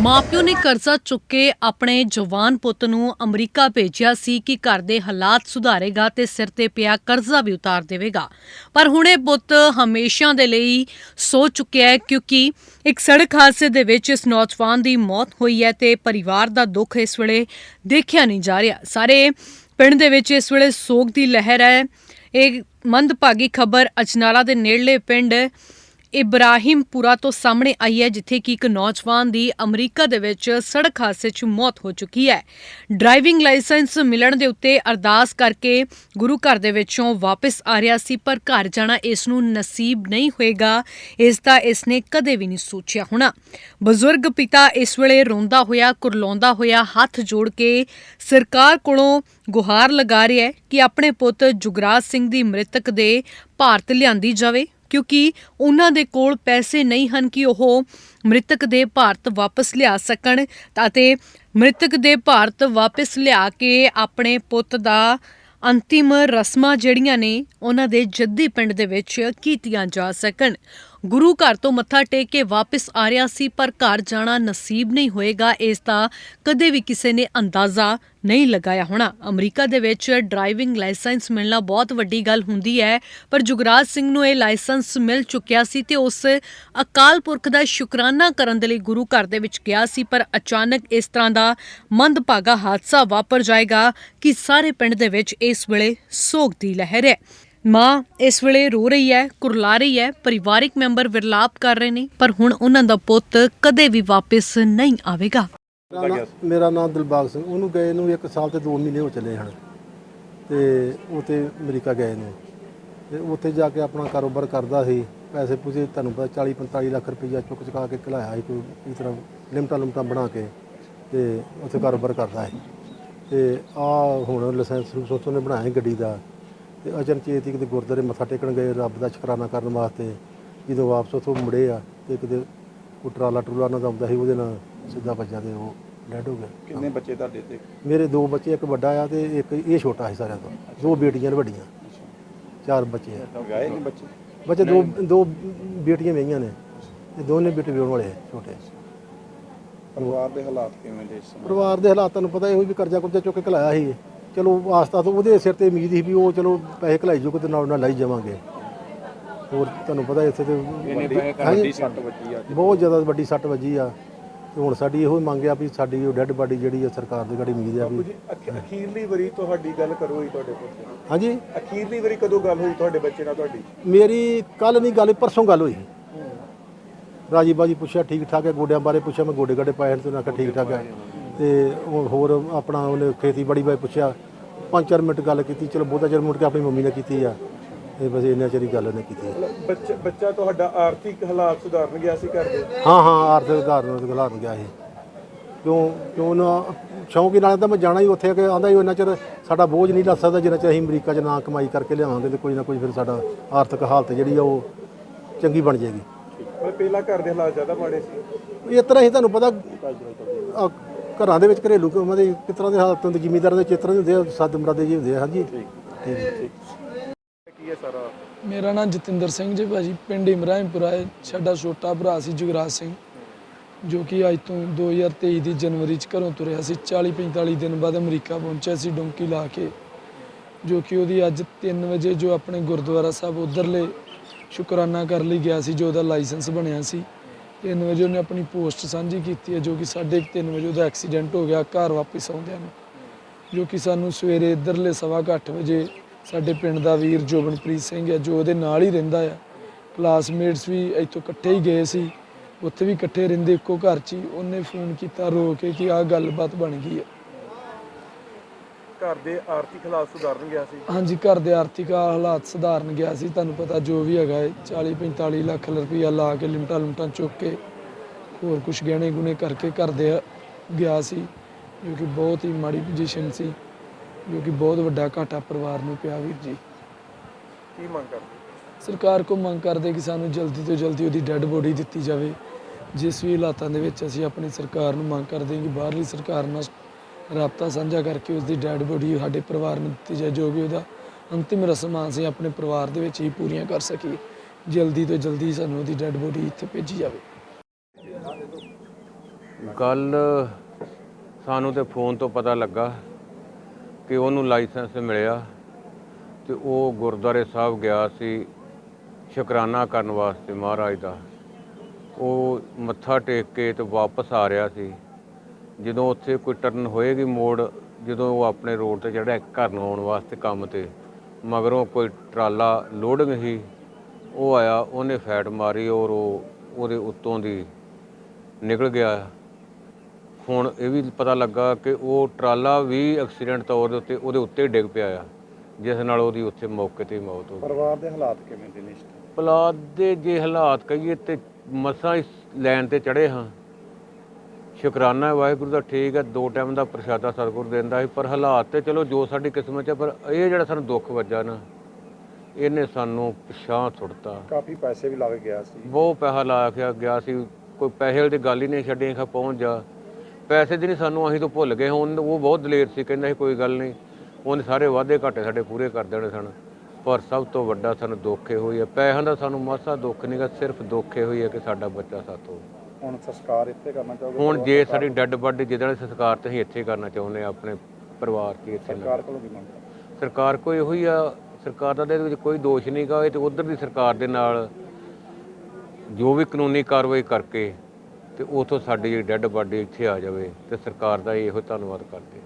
ਮਾਪਿਓ ਨੇ ਕਰਜ਼ਾ ਚੁੱਕ ਕੇ ਆਪਣੇ ਜਵਾਨ ਪੁੱਤ ਨੂੰ ਅਮਰੀਕਾ ਭੇਜਿਆ ਸੀ ਕਿ ਘਰ ਦੇ ਹਾਲਾਤ ਸੁਧਾਰੇਗਾ ਤੇ ਸਿਰ ਤੇ ਪਿਆ ਕਰਜ਼ਾ ਵੀ ਉਤਾਰ ਦੇਵੇਗਾ। ਪਰ ਹੁਣ ਇਹ ਪੁੱਤ ਹਮੇਸ਼ਾ ਦੇ ਲਈ ਸੋ ਚੁੱਕਿਆ ਹੈ ਕਿਉਂਕਿ ਇੱਕ ਸੜਕ ਹਾਦਸੇ ਦੇ ਵਿੱਚ ਇਸ ਨੌਜਵਾਨ ਦੀ ਮੌਤ ਹੋਈ ਹੈ ਤੇ ਪਰਿਵਾਰ ਦਾ ਦੁੱਖ ਇਸ ਵੇਲੇ ਦੇਖਿਆ ਨਹੀਂ ਜਾ ਰਿਹਾ। ਸਾਰੇ ਪਿੰਡ ਦੇ ਵਿੱਚ ਇਸ ਵੇਲੇ ਸੋਗ ਦੀ ਲਹਿਰ ਹੈ। ਇਹ ਮੰਦਭਾਗੀ ਖਬਰ ਅਜਨਾਲਾ ਦੇ ਨੇੜਲੇ ਪਿੰਡ ਇਬਰਾਹਿਮਪੁਰਾ ਤੋਂ ਸਾਹਮਣੇ ਆਈ ਹੈ, ਜਿੱਥੇ ਕਿ ਇੱਕ ਨੌਜਵਾਨ ਦੀ ਅਮਰੀਕਾ ਦੇ ਵਿੱਚ ਸੜਕ ਹਾਦਸੇ 'ਚ ਮੌਤ ਹੋ ਚੁੱਕੀ ਹੈ। ਡਰਾਈਵਿੰਗ ਲਾਇਸੈਂਸ ਮਿਲਣ ਦੇ ਉੱਤੇ ਅਰਦਾਸ ਕਰਕੇ ਗੁਰੂ ਘਰ ਦੇ ਵਿੱਚੋਂ ਵਾਪਸ ਆ ਰਿਹਾ ਸੀ, ਪਰ ਘਰ ਜਾਣਾ ਇਸ ਨੂੰ ਨਸੀਬ ਨਹੀਂ ਹੋਏਗਾ, ਇਸ ਦਾ ਇਸ ਨੇ ਕਦੇ ਵੀ ਨਹੀਂ ਸੋਚਿਆ ਹੋਣਾ। ਬਜ਼ੁਰਗ ਪਿਤਾ ਇਸ ਵੇਲੇ ਰੋਂਦਾ ਹੋਇਆ, ਕੁਰਲਾਉਂਦਾ ਹੋਇਆ, ਹੱਥ ਜੋੜ ਕੇ ਸਰਕਾਰ ਕੋਲੋਂ ਗੁਹਾਰ ਲਗਾ ਰਿਹਾ ਹੈ ਕਿ ਆਪਣੇ ਪੁੱਤ ਜੁਗਰਾਜ ਸਿੰਘ ਦੀ ਮ੍ਰਿਤਕ ਦੇ ਭਾਰਤ ਲਿਆਂਦੀ ਜਾਵੇ। ਕਿਉਂਕਿ ਉਹਨਾਂ ਦੇ ਕੋਲ ਪੈਸੇ ਨਹੀਂ ਹਨ ਕਿ ਉਹ ਮ੍ਰਿਤਕ ਦੇ ਭਾਰਤ ਵਾਪਸ ਲਿਆ ਸਕਣ ਅਤੇ ਮ੍ਰਿਤਕ ਦੇ ਭਾਰਤ ਵਾਪਸ ਲਿਆ ਕੇ ਆਪਣੇ ਪੁੱਤ ਦਾ ਅੰਤਿਮ ਰਸਮਾਂ ਜਿਹੜੀਆਂ ਨੇ ਉਹਨਾਂ ਦੇ ਜੱਦੀ ਪਿੰਡ ਦੇ ਵਿੱਚ ਕੀਤੀਆਂ ਜਾ ਸਕਣ। ਗੁਰੂ ਘਰ ਤੋਂ ਮੱਥਾ ਟੇਕ ਕੇ ਵਾਪਸ ਆ ਰਿਹਾ ਸੀ, ਪਰ ਘਰ ਜਾਣਾ ਨਸੀਬ ਨਹੀਂ ਹੋਏਗਾ, ਇਸ ਦਾ ਕਦੇ ਵੀ ਕਿਸੇ ਨੇ ਅੰਦਾਜ਼ਾ ਨਹੀਂ ਲਗਾਇਆ ਹੋਣਾ। ਅਮਰੀਕਾ ਦੇ ਵਿੱਚ ਡਰਾਈਵਿੰਗ ਲਾਇਸੈਂਸ ਮਿਲਣਾ ਬਹੁਤ ਵੱਡੀ ਗੱਲ ਹੁੰਦੀ ਹੈ, ਪਰ ਜੁਗਰਾਜ ਸਿੰਘ ਨੂੰ ਇਹ ਲਾਇਸੈਂਸ ਮਿਲ ਚੁੱਕਿਆ ਸੀ ਤੇ ਉਸ ਅਕਾਲ ਪੁਰਖ ਦਾ ਸ਼ੁਕਰਾਨਾ ਕਰਨ ਦੇ ਲਈ ਗੁਰੂ ਘਰ ਦੇ ਵਿੱਚ ਗਿਆ ਸੀ, ਪਰ ਅਚਾਨਕ ਇਸ ਤਰ੍ਹਾਂ ਦਾ ਮੰਦਭਾਗਾ ਹਾਦਸਾ ਵਾਪਰ ਜਾਏਗਾ ਕਿ ਸਾਰੇ ਪਿੰਡ ਦੇ ਵਿੱਚ ਇਸ ਵੇਲੇ ਸੋਗ ਦੀ ਲਹਿਰ ਹੈ। ਮਾਂ ਇਸ ਵੇਲੇ ਰੋ ਰਹੀ ਹੈ, ਕੁਰਲਾ ਰਹੀ ਹੈ, ਪਰਿਵਾਰਿਕ ਮੈਂਬਰ ਵਿਰਲਾਪ ਕਰ ਰਹੇ ਨੇ, ਪਰ ਹੁਣ ਉਹਨਾਂ ਦਾ ਪੁੱਤ ਕਦੇ ਵੀ ਵਾਪਸ ਨਹੀਂ ਆਵੇਗਾ। ਮੇਰਾ ਨਾਂ- ਮੇਰਾ ਨਾਮ ਦਿਲਬਾਗ ਸਿੰਘ। ਉਹਨੂੰ ਗਏ ਨੂੰ 1 ਸਾਲ ਤੇ 2 ਮਹੀਨੇ ਹੋ ਚੱਲੇ ਹਨ। ਤੇ ਉਹ ਤੇ ਅਮਰੀਕਾ ਗਏ ਨੇ। ਤੇ ਉੱਥੇ ਜਾ ਕੇ ਆਪਣਾ ਕਾਰੋਬਾਰ ਕਰਦਾ ਸੀ। ਪੈਸੇ ਪੂਸੇ ਤੁਹਾਨੂੰ ਪਤਾ 40 45 ਲੱਖ ਰੁਪਈਆ ਚੁੱਕ ਚੁਕਾ ਕੇ ਘਲਾਇਆ ਸੀ ਕੋਈ ਇਸ ਤਰ੍ਹਾਂ ਲਿਮਟਾਂ ਲਿਮਟਾਂ ਬਣਾ ਕੇ। ਤੇ ਉੱਥੇ ਕਾਰੋਬਾਰ ਕਰਦਾ ਸੀ। ਤੇ ਆ ਹੁਣ ਲਾਇਸੈਂਸ ਸੋਚੋ ਨੇ ਬਣਾਇਆ ਸੀ ਗੱਡੀ ਦਾ। ਤੇ ਅਚਨਚੇਤ ਹੀ ਕਿਤੇ ਗੁਰਦੁਆਰੇ ਮੱਥਾ ਟੇਕਣ ਗਏ ਰੱਬ ਦਾ ਸ਼ੁਕਰਾਨਾ ਕਰਨ ਵਾਸਤੇ। ਜਦੋਂ ਵਾਪਸ ਉੱਥੋਂ ਮੁੜੇ ਆ ਤੇ ਕਿਤੇ ਕੋਈ ਟਰਾਲਾ ਟਰੂਲਾ ਉਹਨਾਂ ਦਾ ਆਉਂਦਾ ਸੀ ਉਹਦੇ ਨਾਲ। ਸਿੱਧਾ ਵੱਜਾ ਤੇ ਉਹ ਡੈਡ ਹੋ ਗਿਆ। ਕਿੰਨੇ ਬੱਚੇ ਤੁਹਾਡੇ ਤੇ? ਮੇਰੇ ਦੋ ਬੱਚੇ ਇੱਕ ਵੱਡਾ ਆ ਤੇ ਇੱਕ ਇਹ ਛੋਟਾ ਸੀ ਸਾਰਿਆਂ ਤੋਂ। ਦੋ ਬੇਟੀਆਂ ਨੇ ਵੱਡੀਆਂ। ਚਾਰ ਬੱਚੇ ਆ। ਗਏ ਨਹੀਂ ਬੱਚੇ? ਬੱਚੇ ਦੋ ਦੋ ਬੇਟੀਆਂ ਵਈਆਂ ਨੇ ਤੇ ਦੋਨੇ ਬੇਟੇ ਵਿਆਹੁਣ ਵਾਲੇ ਆ, ਛੋਟੇ। ਪਰਿਵਾਰ ਦੇ ਹਾਲਾਤ ਕਿਵੇਂ ਦੇ ਇਸ ਸਮੇਂ? ਪਰਿਵਾਰ ਦੇ ਹਾਲਾਤਾਂ ਨੂੰ ਪਤਾ ਇਹੋ ਵੀ ਕਰਜ਼ਾ ਕੁਰਜ਼ਾ ਚੁੱਕ ਕੇ ਘਲਾਇਆ ਸੀ। ਚਲੋ ਆਸਤਾ ਤੋਂ ਉਹਦੇ ਸਿਰ ਤੇ ਉਮੀਦ ਸੀ ਵੀ ਉਹ ਚਲੋ ਪੈਸੇ ਘਲਾਈ ਜੋ ਤੇ ਨਾਲ ਨਾਲ ਲਾਈ ਜਾਵਾਂਗੇ। ਹੋਰ ਤੁਹਾਨੂੰ ਪਤਾ ਇੱਥੇ ਤੇ ਵੱਡੀ ਸੱਟ ਵੱਜੀ ਆ। ਬਹੁਤ ਜ਼ਿਆਦਾ ਵੱਡੀ ਸੱਟ ਵੱਜੀ ਆ। ਤੇ ਹੁਣ ਸਾਡੀ ਇਹੋ ਮੰਗ ਆ ਵੀ ਸਾਡੀ ਉਹ ਡੈੱਡ ਬਾਡੀ ਜਿਹੜੀ ਆ ਸਰਕਾਰ ਦੀ ਗਾੜੀ ਉਮੀਦ ਆ ਵੀ ਅਖ- ਅਖੀਰਲੀ ਵਾਰੀ ਤੁਹਾਡੀ ਗੱਲ ਕਰੋ ਹੋਈ ਤੁਹਾਡੇ ਪੁੱਤ ਹਾਂਜੀ? ਅਖੀਰਲੀ ਵਾਰੀ ਕਦੋਂ ਗੱਲ ਹੋਈ ਤੁਹਾਡੇ ਬੱਚੇ ਨਾਲ ਤੁਹਾਡੀ? ਮੇਰੀ ਕੱਲ ਨਹੀਂ ਗੱਲ ਪਰਸੋਂ ਗੱਲ ਹੋਈ। ਰਾਜੀ ਬਾਜੀ ਪੁੱਛਿਆ ਠੀਕ ਠਾਕ ਹੈ? ਗੋਡਿਆਂ ਬਾਰੇ ਪੁੱਛਿਆ ਮੈਂ ਗੋਡੇ ਗਾਡੇ ਪਾਏ ਹਨ ਤੇ ਉਹਨਾਂ ਕਿਹਾ ਠੀਕ ਠਾਕ ਹੈ। ਤੇ ਉਹ ਹੋਰ ਆਪਣਾ ਉਹਨੇ ਖੇਤੀਬਾੜੀ ਬਾਰੇ ਪੁੱਛਿਆ। ਪੰਜ ਚਾਰ ਮਿੰਟ ਗੱਲ ਕੀਤੀ ਚਲੋ ਬਹੁਤਾ ਚਿਰ ਮੁੜ ਕੇ ਆਪਣੀ ਮੰਮੀ ਨੇ ਕੀਤੀ ਆ। ਤੇ ਬਸ ਇੰਨਾ ਚਿਰ ਹੀ ਗੱਲ ਉਹਨੇ ਕੀਤੀ। ਬੱਚਾ ਬੱਚਾ ਤੁਹਾਡਾ ਆਰਥਿਕ ਹਾਲਾਤ ਸੁਧਾਰਨ ਗਿਆ ਸੀ ਘਰ ਦੇ? ਹਾਂ ਹਾਂ ਆਰਥਿਕ ਆਧਾਰ ਨੂੰ ਗਲਾਰ ਗਿਆ ਸੀ ਕਿਉਂ ਕਿਉਂ ਨਾ ਸ਼ੌਂਕੀ ਨਾਲ ਤਾਂ ਮੈਂ ਜਾਣਾ ਹੀ ਉੱਥੇ ਕਿ ਆਂਦਾ ਹੀ ਉਹਨਾਂ ਚਿਰ ਸਾਡਾ ਬੋਝ ਨਹੀਂ ਲੱਗ ਸਕਦਾ ਜਿੰਨਾ ਚਿਰ ਅਸੀਂ ਅਮਰੀਕਾ 'ਚ ਨਾ ਕਮਾਈ ਕਰਕੇ ਲਿਆਵਾਂਗੇ ਤੇ ਕੋਈ ਨਾ ਕੋਈ ਫਿਰ ਸਾਡਾ ਆਰਥਿਕ ਹਾਲਤ ਜਿਹੜੀ ਆ ਉਹ ਚੰਗੀ ਬਣ ਜਾਏਗੀ। ਮਤਲਬ ਪਹਿਲਾਂ ਘਰ ਦੇ ਹਾਲਾਤ ਜ਼ਿਆਦਾ ਮਾੜੇ ਸੀ। ਇਸ ਤਰ੍ਹਾਂ ਹੀ ਤੁਹਾਨੂੰ ਪਤਾ ਅਹ ਘਰਾਂ ਦੇ ਵਿੱਚ ਘਰੇਲੂ ਕੰਮਾਂ ਦੇ ਕਿਸ ਤਰ੍ਹਾਂ ਦੇ ਹਾਲਾਤ ਹੁੰਦੇ ਜ਼ਿਮੀਂਦਾਰਾਂ ਦੇ ਚਿੱਤਰ ਹੁੰਦੇ ਆ ਸੱਦ ਮਰਾਦੇ ਜੀ ਹੁੰਦੇ ਆ ਹਾਂਜੀ। ਠੀਕ ਹੈ ਕੀ ਹੈ ਸਾਰਾ? ਮੇਰਾ ਨਾਮ ਜਤਿੰਦਰ ਸਿੰਘ ਜੀ, ਭਾਜੀ ਪਿੰਡ ਇਮਰਾਹਿਮਪੁਰਾ ਹੈ ਸਾਡਾ ਛੋਟਾ ਭਰਾ ਸੀ ਜੁਗਰਾਜ ਸਿੰਘ, ਜੋ ਕਿ ਅੱਜ ਤੋਂ 2023 ਦੀ ਜਨਵਰੀ ਚ ਘਰੋਂ ਤੁਰਿਆ ਸੀ। 40 45 ਦਿਨ ਬਾਅਦ ਅਮਰੀਕਾ ਪਹੁੰਚਿਆ ਸੀ ਡੋਂਕੀ ਲਾ ਕੇ, ਜੋ ਕਿ ਉਹਦੀ ਅੱਜ 3 ਵਜੇ ਜੋ ਆਪਣੇ ਗੁਰਦੁਆਰਾ ਸਾਹਿਬ ਉਧਰਲੇ ਸ਼ੁਕਰਾਨਾ ਕਰ ਲਈ ਗਿਆ ਸੀ, ਜੋ ਉਹਦਾ ਲਾਇਸੈਂਸ ਬਣਿਆ ਸੀ। 3 ਵਜੇ ਉਹਨੇ ਆਪਣੀ ਪੋਸਟ ਸਾਂਝੀ ਕੀਤੀ ਹੈ, ਜੋ ਕਿ 3:30 ਵਜੇ ਉਹਦਾ ਐਕਸੀਡੈਂਟ ਹੋ ਗਿਆ ਘਰ ਵਾਪਸ ਆਉਂਦਿਆਂ ਨੂੰ, ਜੋ ਕਿ ਸਾਨੂੰ ਸਵੇਰੇ ਇੱਧਰਲੇ ਸਵਾ ਕੁ ਅੱਠ ਵਜੇ ਸਾਡੇ ਪਿੰਡ ਦਾ ਵੀਰ ਜੋਬਨਪ੍ਰੀਤ ਸਿੰਘ ਹੈ ਜੋ ਉਹਦੇ ਨਾਲ ਹੀ ਰਹਿੰਦਾ ਆ। ਕਲਾਸਮੇਟਸ ਵੀ ਇੱਥੋਂ ਇਕੱਠੇ ਹੀ ਗਏ ਸੀ। ਉੱਥੇ ਵੀ ਇਕੱਠੇ ਰਹਿੰਦੇ ਇੱਕੋ ਘਰ 'ਚ ਹੀ। ਉਹਨੇ ਫੋਨ ਕੀਤਾ ਰੋ ਕੇ ਕਿ ਆਹ ਗੱਲਬਾਤ ਬਣ ਗਈ ਹੈ ਘਰ ਦੇ ਆਰਥਿਕ ਹਾਲਾਤ ਸੁਧਾਰਨ ਗਿਆ ਸੀ। ਹਾਂਜੀ ਘਰ ਦੇ ਆਰਥਿਕ ਹਾਲਾਤ ਸੁਧਾਰਨ ਗਿਆ ਸੀ। ਤੁਹਾਨੂੰ ਪਤਾ ਜੋ ਵੀ ਹੈਗਾ ਹੈ 40 45 ਲੱਖ ਰੁਪਈਆ ਲਾ ਕੇ ਲਿਮਟਾਂ ਲਿਮਟਾਂ ਚੁੱਕ ਕੇ ਹੋਰ ਕੁਝ ਗਹਿਣੇ ਗੁਣੇ ਕਰਕੇ ਘਰ ਦੇ ਗਿਆ ਸੀ ਜੋ ਕਿ ਬਹੁਤ ਹੀ ਮਾੜੀ ਪੋਜੀਸ਼ਨ ਸੀ। ਜੋ ਕਿ ਬਹੁਤ ਵੱਡਾ ਘਾਟਾ ਪਰਿਵਾਰ ਨੂੰ ਪਿਆ ਵੀਰ ਜੀ। ਕੀ ਮੰਗ ਕਰਦੇ ਸਰਕਾਰ ਕੋ ਮੰਗ ਕਰਦੇ ਕਿ ਸਾਨੂੰ ਜਲਦੀ ਤੋਂ ਜਲਦੀ ਉਹਦੀ ਡੈੱਡ ਬੋਡੀ ਦਿੱਤੀ ਜਾਵੇ। ਜਿਸ ਵੀ ਹਾਲਾਤਾਂ ਦੇ ਵਿੱਚ ਅਸੀਂ ਆਪਣੀ ਸਰਕਾਰ ਨੂੰ ਮੰਗ ਕਰਦੇ ਹਾਂ ਕਿ ਬਾਹਰਲੀ ਸਰਕਾਰ ਨਾਲ ਰਾਬਤਾ ਸਾਂਝਾ ਕਰਕੇ ਉਸ ਦੀ ਡੈੱਡ ਬੋਡੀ ਸਾਡੇ ਪਰਿਵਾਰ ਨੂੰ ਦਿੱਤੀ ਜਾਏ ਜੋ ਕਿ ਉਹਦਾ ਅੰਤਿਮ ਰਸਮਾਂ ਅਸੀਂ ਆਪਣੇ ਪਰਿਵਾਰ ਦੇ ਵਿੱਚ ਹੀ ਪੂਰੀਆਂ ਕਰ ਸਕੀਏ। ਜਲਦੀ ਤੋਂ ਜਲਦੀ ਸਾਨੂੰ ਉਹਦੀ ਡੈੱਡ ਬੋਡੀ ਇੱਥੇ ਭੇਜੀ ਜਾਵੇ। ਗੱਲ ਸਾਨੂੰ ਤੇ ਫੋਨ ਤੋਂ ਪਤਾ ਲੱਗਾ ਕਿ ਉਹਨੂੰ ਲਾਇਸੈਂਸ ਮਿਲਿਆ ਤੇ ਉਹ ਗੁਰਦੁਆਰੇ ਸਾਹਿਬ ਗਿਆ ਸੀ ਸ਼ੁਕਰਾਨਾ ਕਰਨ ਵਾਸਤੇ ਮਹਾਰਾਜ ਦਾ। ਉਹ ਮੱਥਾ ਟੇਕ ਕੇ ਤੇ ਵਾਪਸ ਆ ਰਿਹਾ ਸੀ। ਜਦੋਂ ਉੱਥੇ ਕੋਈ ਟਰਨ ਹੋਏਗੀ ਮੋੜ, ਜਦੋਂ ਉਹ ਆਪਣੇ ਰੋਡ ਤੇ ਜਿਹੜਾ ਘਰ ਨੂੰ ਆਉਣ ਵਾਸਤੇ ਕੰਮ ਤੇ, ਮਗਰੋਂ ਕੋਈ ਟਰਾਲਾ ਲੋਡਿੰਗ ਸੀ ਉਹ ਆਇਆ, ਉਹਨੇ ਫੈਟ ਮਾਰੀ ਔਰ ਉਹ ਉਹਦੇ ਉੱਤੋਂ ਦੀ ਨਿਕਲ ਗਿਆ। ਹੁਣ ਇਹ ਵੀ ਪਤਾ ਲੱਗਾ ਕਿ ਉਹ ਟਰਾਲਾ ਵੀ ਐਕਸੀਡੈਂਟ ਤੌਰ ਦੇ ਉੱਤੇ ਉਹਦੇ ਉੱਤੇ ਡਿੱਗ ਪਿਆ ਆ ਜਿਸ ਨਾਲ ਉਹਦੀ ਉੱਥੇ ਮੌਕੇ ਤੇ ਹੀ ਮੌਤ ਹੋ ਗਈ। ਪਰਿਵਾਰ ਦੇ ਹਾਲਾਤ ਕਿਵੇਂ ਦੇ ਨੇ ਇਸ time? ਦੇ ਜੇ ਹਾਲਾਤ ਕਹੀਏ ਤੇ ਮਸਾਂ ਇਸ ਲਾਈਨ ਤੇ ਚੜੇ ਹਾਂ। ਸ਼ੁਕਰਾਨਾ ਹੈ ਵਾਹਿਗੁਰੂ ਦਾ ਠੀਕ ਹੈ ਦੋ ਟਾਈਮ ਦਾ ਪ੍ਰਸ਼ਾਦਾ ਸਤਿਗੁਰ ਦਿੰਦਾ ਸੀ ਪਰ ਹਾਲਾਤ ਤੇ ਚਲੋ ਜੋ ਸਾਡੀ ਕਿਸਮਤ 'ਚ ਹੈ ਪਰ ਇਹ ਜਿਹੜਾ ਸਾਨੂੰ ਦੁੱਖ ਵੱਜਾ ਨਾ ਇਹਨੇ ਸਾਨੂੰ ਪਿਛਾਂ ਛੁੱਟਤਾ ਕਾਫੀ ਪੈਸੇ ਵੀ ਲੱਗ ਗਿਆ ਸੀ। ਬਹੁਤ ਪੈਸਾ ਲਾ ਕੇ ਗਿਆ ਸੀ ਕੋਈ ਪੈਸੇ ਵਾਲੀ ਦੀ ਗੱਲ ਹੀ ਨਹੀਂ ਛੱਡੀ ਖਾ ਪਹੁੰਚ ਜਾ। ਪੈਸੇ ਦੀ ਨਹੀਂ ਸਾਨੂੰ ਅਸੀਂ ਤੋਂ ਭੁੱਲ ਗਏ ਹੁਣ ਉਹ ਬਹੁਤ ਦਲੇਰ ਸੀ ਕਹਿੰਦਾ ਸੀ ਕੋਈ ਗੱਲ ਨਹੀਂ। ਉਹਨੇ ਸਾਰੇ ਵਾਅਦੇ ਘਾਟੇ ਸਾਡੇ ਪੂਰੇ ਕਰ ਦੇਣੇ ਸਨ। ਪਰ ਸਭ ਤੋਂ ਵੱਡਾ ਸਾਨੂੰ ਦੁੱਖ ਇਹ ਹੋਈ ਹੈ ਪੈਸਿਆਂ ਦਾ ਸਾਨੂੰ ਮਾਸਾ ਦੁੱਖ ਨਹੀਂਗਾ ਸਿਰਫ ਦੁੱਖ ਇਹ ਹੋਈ ਹੈ ਕਿ ਸਾਡਾ ਬੱਚਾ ਸਾਥੋਂ ਹੁਣ ਸੰਸਕਾਰ ਇੱਥੇ ਕਰਨਾ ਚਾਹੋਗੇ? ਹੁਣ ਜੇ ਸਾਡੀ ਡੈੱਡ ਬਾਡੀ ਜਿਹਦੇ ਸੰਸਕਾਰ ਤੇ ਅਸੀਂ ਇੱਥੇ ਕਰਨਾ ਚਾਹੁੰਦੇ ਹਾਂ ਆਪਣੇ ਪਰਿਵਾਰ ਹੀ ਇੱਥੇ ਸਰਕਾਰ ਕੋਲੋਂ ਕੀ ਮੰਗ? ਸਰਕਾਰ ਕੋਈ ਇਹੋ ਹੀ ਆ ਸਰਕਾਰ ਦਾ ਇਹਦੇ ਵਿੱਚ ਕੋਈ ਦੋਸ਼ ਨਹੀਂਗਾ ਇਹ ਤੇ ਉਧਰ ਦੀ ਸਰਕਾਰ ਦੇ ਨਾਲ ਜੋ ਵੀ ਕਾਨੂੰਨੀ ਕਾਰਵਾਈ ਕਰਕੇ ਤੇ ਉਥੋਂ ਸਾਡੀ ਜਿਹੜੀ ਡੈੱਡ ਬਾਡੀ ਇੱਥੇ ਆ ਜਾਵੇ ਤੇ ਸਰਕਾਰ ਦਾ ਇਹੋ ਧੰਨਵਾਦ ਕਰਦੇ